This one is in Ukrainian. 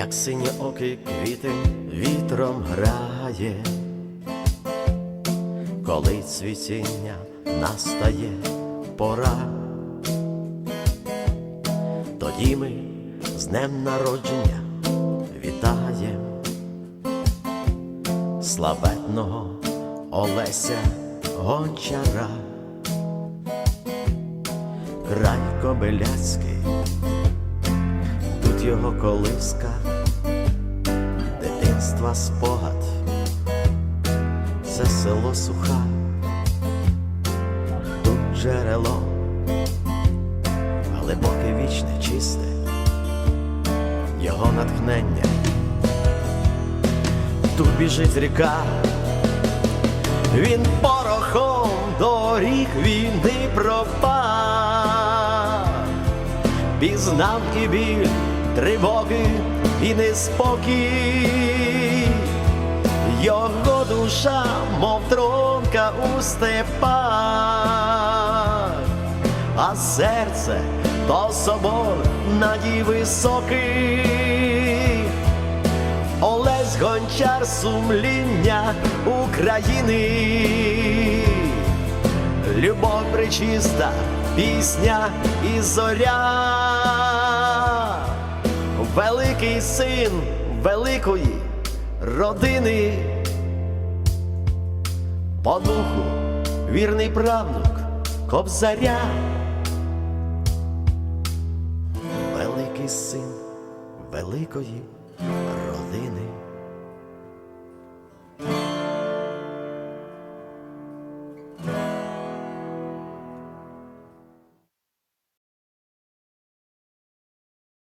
як сині оки квіти вітром грає, коли цвітіння настає пора, тоді ми з днем народження вітаєм славетного Олеся Гончара, край Кобиляцький, його колиска, дитинства спогад, це село суха, тут джерело, глибоке вічне, чисте, його натхнення. Тут біжить ріка, він порохом доріг війни пропав, пізнав і біль, тривоги і неспокій, його душа, мов тронка у степах, а серце то собор надій високий. Олесь Гончар сумління України, любов причиста, пісня і зоря, син великої родини, по духу вірний правнук кобзаря, великий син великої родини.